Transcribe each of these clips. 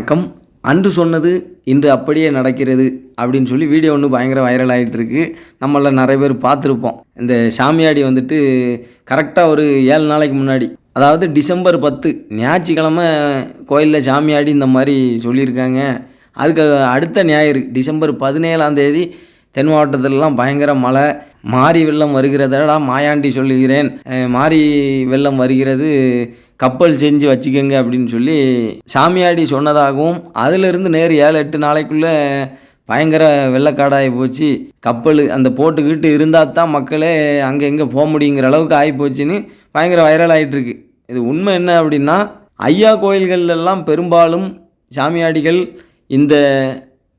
வணக்கம். அன்று சொன்னது இன்று அப்படியே நடக்கிறது அப்படின்னு சொல்லி வீடியோ ஒன்று பயங்கர வைரல் ஆகிட்டு இருக்கு நம்மள நிறைய பேர் பார்த்துருப்போம். இந்த சாமியாடி வந்துட்டு கரெக்டாக ஒரு ஏழு நாளைக்கு முன்னாடி அதாவது டிசம்பர் பத்து ஞாயிற்றுக்கிழமை கோயிலில் சாமியாடி இந்த மாதிரி சொல்லியிருக்காங்க. அதுக்கு அடுத்த ஞாயிறு டிசம்பர் பதினேழாம் தேதி தென் மாவட்டத்திலலாம் பயங்கர மழை. மாரி வெள்ளம் வருகிறதடா மாயாண்டி சொல்லுகிறேன். மாரி வெள்ளம் வருகிறது. கப்பல் செஞ்சு வச்சுக்கோங்க அப்படின்னு சொல்லி சாமியாடி சொன்னதாகவும் அதிலிருந்து நேர் ஏழு எட்டு நாளைக்குள்ளே பயங்கர வெள்ளக்காடாகி போச்சு. கப்பல் அந்த போட்டுக்கிட்டு இருந்தால் தான் மக்களே அங்கே எங்கே போக முடியுங்கிற அளவுக்கு ஆகிப்போச்சுன்னு பயங்கர வைரல் ஆகிட்டுருக்கு இது உண்மை என்ன அப்படின்னா ஐயா கோயில்கள்லாம் பெரும்பாலும் சாமியாடிகள் இந்த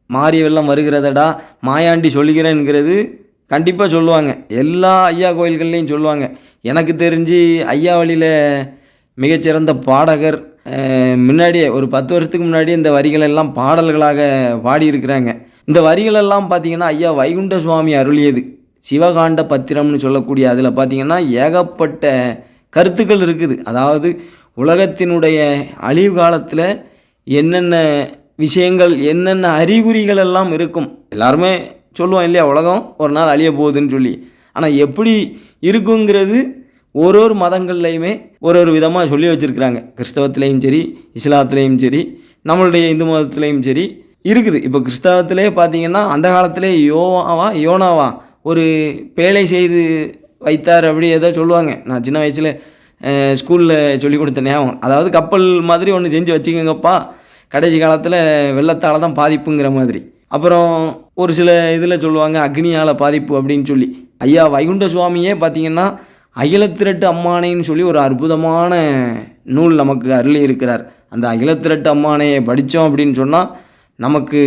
மாரி வெள்ளம் வருகிறதடா மாயாண்டி சொல்லுகிறேன்கிறது கண்டிப்பாக சொல்லுவாங்க. எல்லா ஐயா கோயில்கள்லேயும் சொல்லுவாங்க. எனக்கு தெரிஞ்சு ஐயா வழியில் மிகச்சிறந்த பாடகர் முன்னாடியே ஒரு பத்து வருஷத்துக்கு முன்னாடி இந்த வரிகள் எல்லாம் பாடல்களாக பாடியிருக்கிறாங்க. இந்த வரிகள் எல்லாம் பார்த்தீங்கன்னா ஐயா வைகுண்ட சுவாமி அருளியது. சிவகாண்ட பத்திரம்னு சொல்லக்கூடிய அதில் பார்த்தீங்கன்னா ஏகப்பட்ட கருத்துக்கள் இருக்குது. அதாவது உலகத்தினுடைய அழிவு காலத்தில் என்னென்ன விஷயங்கள் என்னென்ன அறிகுறிகள் எல்லாம் இருக்கும். எல்லாருமே சொல்லுவோம் இல்லையா உலகம் ஒரு நாள் அழிய போகுதுன்னு சொல்லி. ஆனால் எப்படி இருக்குங்கிறது ஒரு ஒரு மதங்கள்லையுமே ஒரு ஒரு விதமாக சொல்லி வச்சுருக்கிறாங்க. கிறிஸ்தவத்துலேயும் சரி இஸ்லாத்துலேயும் சரி நம்மளுடைய இந்து மதத்துலேயும் சரி இருக்குது. இப்போ கிறிஸ்தவத்திலே பார்த்தீங்கன்னா அந்த காலத்திலே யோவாவா யோனாவா ஒரு பேழை செய்து வைத்தார் அப்படி ஏதோ சொல்லுவாங்க. நான் சின்ன வயசில் ஸ்கூலில் சொல்லி கொடுத்த ஞாபகம். அதாவது கப்பல் மாதிரி ஒன்று செஞ்சு வச்சுக்கோங்கப்பா. கடைசி காலத்தில் வெள்ளத்தால் தான் பாதிப்புங்கிற மாதிரி. அப்புறம் ஒரு சில இதில் சொல்லுவாங்க அக்னியால் பாதிப்பு அப்படின்னு சொல்லி. ஐயா வைகுண்ட சுவாமியே பார்த்தீங்கன்னா அகிலத்திரட்டு அம்மானைன்னு சொல்லி ஒரு அற்புதமான நூல் நமக்கு அருளி இருக்கிறார் அந்த அகிலத்திரட்டு அம்மானையை படித்தோம் அப்படின்னு சொன்னால் நமக்கு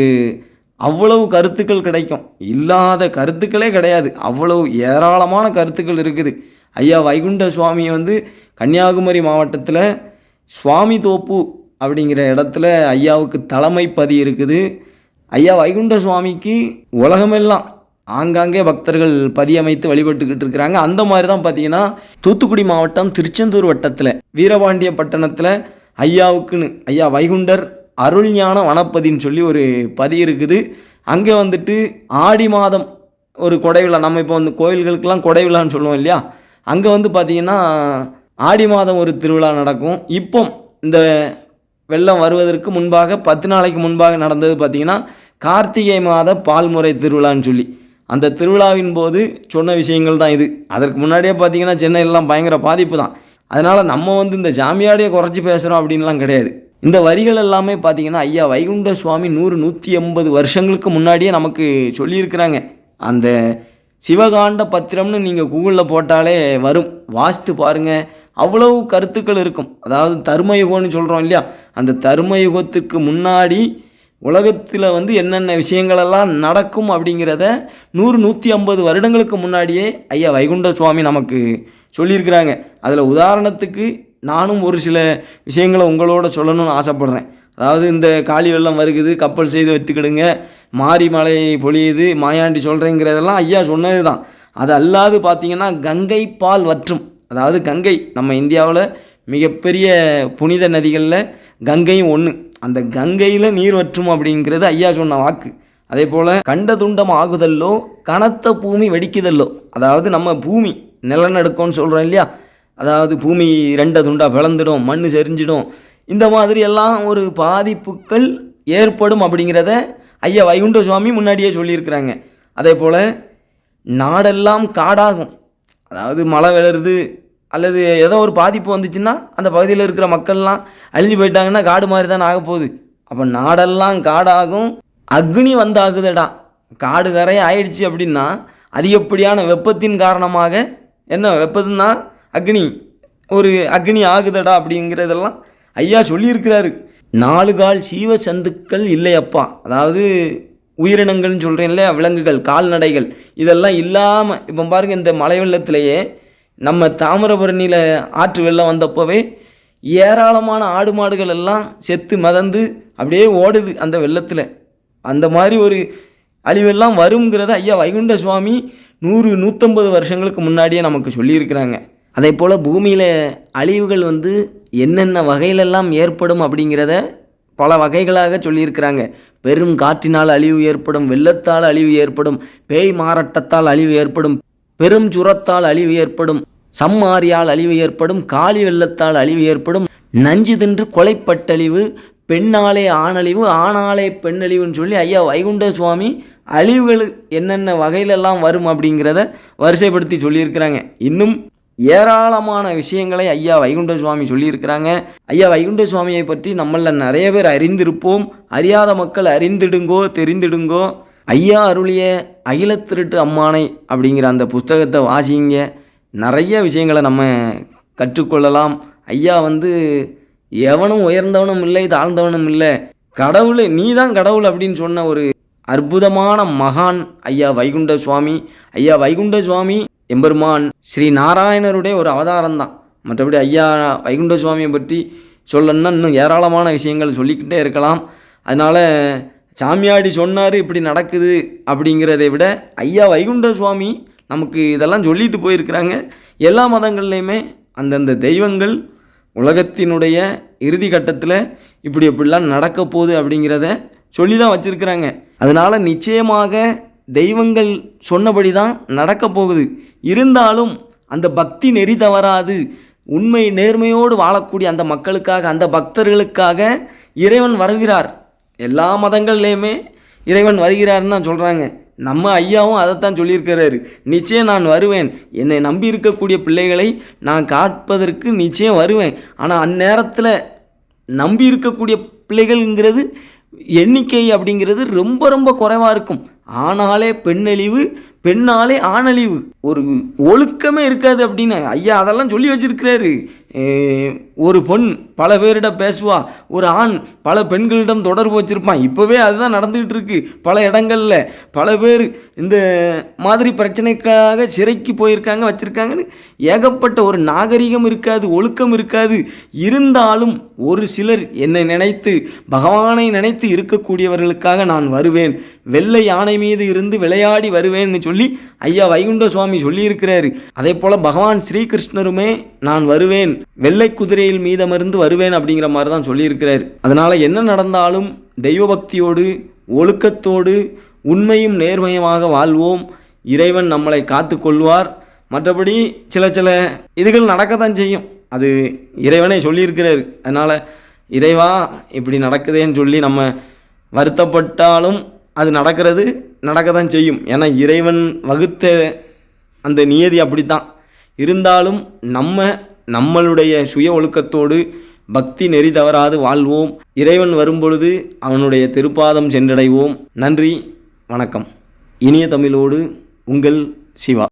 அவ்வளவு கருத்துக்கள் கிடைக்கும். இல்லாத கருத்துக்களே கிடையாது. அவ்வளவு ஏராளமான கருத்துக்கள் இருக்குது. ஐயா வைகுண்ட சுவாமியை வந்து கன்னியாகுமரி மாவட்டத்தில் சுவாமி தோப்பு அப்படிங்கிற இடத்துல ஐயாவுக்கு தலைமை பதி இருக்குது. ஐயா வைகுண்ட சுவாமிக்கு உலகமெல்லாம் ஆங்காங்கே பக்தர்கள் பதியமைத்து வழிபட்டுக்கிட்டு இருக்கிறாங்க அந்த மாதிரி தான் பார்த்தீங்கன்னா தூத்துக்குடி மாவட்டம் திருச்செந்தூர் வட்டத்தில் வீரபாண்டிய பட்டணத்தில் ஐயாவுக்குன்னு ஐயா வைகுண்டர் அருள்ஞான வனப்பதின்னு சொல்லி ஒரு பதி இருக்குது. அங்கே வந்துட்டு ஆடி மாதம் ஒரு கொடை விழா நம்ம இப்போ வந்து கோயில்களுக்கெல்லாம் கொடை விழான்னு சொல்லுவோம் இல்லையா? அங்கே வந்து பார்த்திங்கன்னா ஆடி மாதம் ஒரு திருவிழா நடக்கும். இப்போ இந்த வெள்ளம் வருவதற்கு முன்பாக பத்து நாளைக்கு முன்பாக நடந்தது பார்த்திங்கன்னா கார்த்திகை மாத பால்முறை திருவிழான்னு சொல்லி. அந்த திருவிழாவின் போது சொன்ன விஷயங்கள் தான் இது. அதற்கு முன்னாடியே பார்த்தீங்கன்னா சென்னையிலலாம் பயங்கர பாதிப்பு தான். அதனால் நம்ம வந்து இந்த ஜாமியாடியை குறைச்சி பேசுகிறோம் அப்படின்லாம் கிடையாது. இந்த வரிகள் எல்லாமே பார்த்தீங்கன்னா ஐயா வைகுண்ட சுவாமி நூறு நூற்றி எண்பது வருஷங்களுக்கு முன்னாடியே நமக்கு சொல்லியிருக்கிறாங்க. அந்த சிவகாண்ட பத்திரம்னு நீங்கள் கூகுளில் போட்டாலே வரும். வாசித்து பாருங்கள் அவ்வளவு கருத்துக்கள் இருக்கும். அதாவது தர்மயுகம்னு சொல்கிறோம் இல்லையா? அந்த தர்மயுகத்துக்கு முன்னாடி உலகத்தில் வந்து என்னென்ன விஷயங்களெல்லாம் நடக்கும் அப்படிங்கிறத நூறு நூற்றி ஐம்பது வருடங்களுக்கு முன்னாடியே ஐயா வைகுண்ட சுவாமி நமக்கு சொல்லியிருக்கிறாங்க. அதில் உதாரணத்துக்கு நானும் ஒரு சில விஷயங்களை உங்களோட சொல்லணும்னு ஆசைப்பட்றேன். அதாவது இந்த காளி வெள்ளம் வருகுது கப்பல் செய்து வைத்துக்கிடுங்க மாரி மலை பொழியுது மாயாண்டி சொல்கிறேங்கிறதெல்லாம் ஐயா சொன்னது தான் அது அல்லாது பார்த்தீங்கன்னா கங்கை பால் வற்றும். அதாவது கங்கை நம்ம இந்தியாவில் மிகப்பெரிய புனித நதிகளில் கங்கையும் ஒன்று அந்த கங்கையில் நீர் வற்றும் அப்படிங்கிறது ஐயா சொன்ன வாக்கு. அதே போல் கண்ட துண்டம் ஆகுதல்லோ கனத்த பூமி வெடிக்குதல்லோ. அதாவது நம்ம பூமி நிலநடுக்கம்னு சொல்கிறோம் இல்லையா? அதாவது பூமி ரெண்ட துண்டாக பிளந்துடும் மண் செறிஞ்சிடும். இந்த மாதிரி எல்லாம் ஒரு பாதிப்புகள் ஏற்படும் அப்படிங்கிறத ஐயா வைகுண்ட சுவாமி முன்னாடியே சொல்லியிருக்கிறாங்க. அதே போல் நாடெல்லாம் காடாகும். அதாவது மழை விழுறது அல்லது ஏதோ ஒரு பாதிப்பு வந்துச்சுன்னா அந்த பகுதியில் இருக்கிற மக்கள்லாம் அழிஞ்சு போயிட்டாங்கன்னா காடு மாதிரி தான் ஆக போகுது. அப்போ நாடெல்லாம் காடாகும். அக்னி வந்தாகுதடா. காடு கரை ஆயிடுச்சு அப்படின்னா அதிகப்படியான வெப்பத்தின் காரணமாக? என்ன வெப்பத்துனா அக்னி. ஒரு அக்னி ஆகுதடா அப்படிங்கிறதெல்லாம் ஐயா சொல்லியிருக்கிறாரு. நாலு கால் சீவ சந்துக்கள் இல்லையப்பா. அதாவது உயிரினங்கள்னு சொல்கிறேன் இல்லையா? விலங்குகள் கால்நடைகள். இதெல்லாம் இல்லாமல் இப்போ பாருங்கள் இந்த மலை வெள்ளத்திலேயே நம்ம தாமிரபரணியில் ஆற்று வெள்ளம் வந்தப்போவே ஏராளமான ஆடு மாடுகள் எல்லாம் செத்து மதந்து அப்படியே ஓடுது அந்த வெள்ளத்தில். அந்த மாதிரி ஒரு அழிவெல்லாம் வருங்கிறத ஐயா வைகுண்ட சுவாமி நூறு நூற்றம்பது வருஷங்களுக்கு முன்னாடியே நமக்கு சொல்லியிருக்கிறாங்க. அதே போல் பூமியில் அழிவுகள் வந்து என்னென்ன வகையிலெல்லாம் ஏற்படும் அப்படிங்கிறத பல வகைகளாக சொல்லியிருக்கிறாங்க. பெரும் காற்றினால் அழிவு ஏற்படும் வெள்ளத்தால் அழிவு ஏற்படும் பேய் மாறட்டத்தால் அழிவு ஏற்படும் பெரும் சுரத்தால் அழிவு ஏற்படும் சம்மாரியால் அழிவு ஏற்படும் காளி வெள்ளத்தால் அழிவு ஏற்படும் நஞ்சு தின்று கொலைப்பட்டழிவு பெண்ணாலே ஆணழிவு ஆணாலே பெண்ணழிவுன்னு சொல்லி ஐயா வைகுண்ட சுவாமி அழிவுகள் என்னென்ன வகையிலெல்லாம் வரும் அப்படிங்கிறத வரிசைப்படுத்தி சொல்லியிருக்கிறாங்க. இன்னும் ஏராளமான விஷயங்களை ஐயா வைகுண்ட சுவாமி சொல்லியிருக்கிறாங்க. ஐயா வைகுண்ட சுவாமியை பற்றி நம்மளில் நிறைய பேர் அறிந்திருப்போம். அறியாத மக்கள் அறிந்திடுங்கோ தெரிந்திடுங்கோ. ஐயா அருளிய அகிலத்திருட்டு அம்மானை அப்படிங்கிற அந்த புஸ்தகத்தை வாசிங்க. நிறைய விஷயங்களை நம்ம கற்றுக்கொள்ளலாம். ஐயா வந்து எவனும் உயர்ந்தவனும் இல்லை தாழ்ந்தவனும் இல்லை. கடவுள் நீ தான் கடவுள் அப்படின்னு சொன்ன ஒரு அற்புதமான மகான் ஐயா வைகுண்ட சுவாமி ஐயா வைகுண்ட சுவாமி எம்பெருமான் ஸ்ரீ நாராயணருடைய ஒரு அவதாரம் தான் மற்றபடி ஐயா வைகுண்ட சுவாமியை பற்றி சொல்லணும்னா இன்னும் ஏராளமான விஷயங்கள் சொல்லிக்கிட்டே இருக்கலாம். அதனால் சாமியாடி சொன்னார் இப்படி நடக்குது அப்படிங்கிறதை விட ஐயா வைகுண்ட சுவாமி நமக்கு இதெல்லாம் சொல்லிட்டு போயிருக்கிறாங்க. எல்லா மதங்கள்லையுமே அந்தந்த தெய்வங்கள் உலகத்தினுடைய இறுதி கட்டத்தில் இப்படி எப்படிலாம் நடக்க போகுது அப்படிங்கிறத சொல்லி தான் வச்சுருக்கிறாங்க. அதனால் நிச்சயமாக தெய்வங்கள் சொன்னபடி தான் நடக்க போகுது. இருந்தாலும் அந்த பக்தி நெறி தவறாது. உண்மை நேர்மையோடு வாழக்கூடிய அந்த மக்களுக்காக அந்த பக்தர்களுக்காக இறைவன் வருகிறார். எல்லா மதங்கள்லேயுமே இறைவன் வருகிறாருன்னு தான் சொல்கிறாங்க நம்ம ஐயாவும் அதைத்தான் சொல்லியிருக்கிறாரு. நிச்சயம் நான் வருவேன். என்னை நம்பி இருக்கக்கூடிய பிள்ளைகளை நான் காட்பதற்கு நிச்சயம் வருவேன். ஆனால் அந்நேரத்தில் நம்பி இருக்கக்கூடிய பிள்ளைகள்ங்கிறது எண்ணிக்கை அப்படிங்கிறது ரொம்ப ரொம்ப குறைவாக இருக்கும். ஆனாலே பெண்ணழிவு பெண்ணாலே ஆணழிவு. ஒரு ஒழுக்கமே இருக்காது அப்படின்னு ஐயா அதெல்லாம் சொல்லி வச்சிருக்கிறாரு. ஒரு பொண் பல பேரிடம் பேசுவா ஒரு ஆண் பல பெண்களிடம் தொடர்பு வச்சுருப்பான். இப்போவே அதுதான் நடந்துக்கிட்டு இருக்கு. பல இடங்களில் பல பேர் இந்த மாதிரி பிரச்சனைக்காக சிறைக்கு போயிருக்காங்க வச்சுருக்காங்கன்னு ஏகப்பட்ட ஒரு நாகரிகம் இருக்காது ஒழுக்கம் இருக்காது. இருந்தாலும் ஒரு சிலர் என்னை நினைத்து பகவானை நினைத்து இருக்கக்கூடியவர்களுக்காக நான் வருவேன். வெள்ளை யானை மீது இருந்து விளையாடி வருவேன்னு சொல்லி ஐயா வைகுண்ட சுவாமி சொல்லியிருக்கிறாரு. அதே போல் பகவான் ஸ்ரீகிருஷ்ணருமே நான் வருவேன் வெள்ளை குதிரையில் மீதமிருந்து வருவேன் அப்படிங்கிற மாதிரி தான் சொல்லியிருக்கிறாரு. அதனால் என்ன நடந்தாலும் தெய்வ பக்தியோடு ஒழுக்கத்தோடு உண்மையும் நேர்மையுமாக வாழ்வோம். இறைவன் நம்மளை காத்து கொள்வார். மற்றபடி சில சில இதுகள் நடக்கத்தான் செய்யும். அது இறைவனே சொல்லியிருக்கிறார். அதனால் இறைவா இப்படி நடக்குதேன்னு சொல்லி நம்ம வருத்தப்பட்டாலும் அது நடக்கிறது நடக்க தான் செய்யும். ஏன்னா இறைவன் வகுத்த அந்த நியதி அப்படித்தான். இருந்தாலும் நம்ம நம்மளுடைய சுய ஒழுக்கத்தோடு பக்தி நெறி தவறாது வாழ்வோம். இறைவன் வரும்பொழுது அவனுடைய திருப்பாதம் சென்றடைவோம். நன்றி வணக்கம். இனிய தமிழோடு உங்கள் சிவா.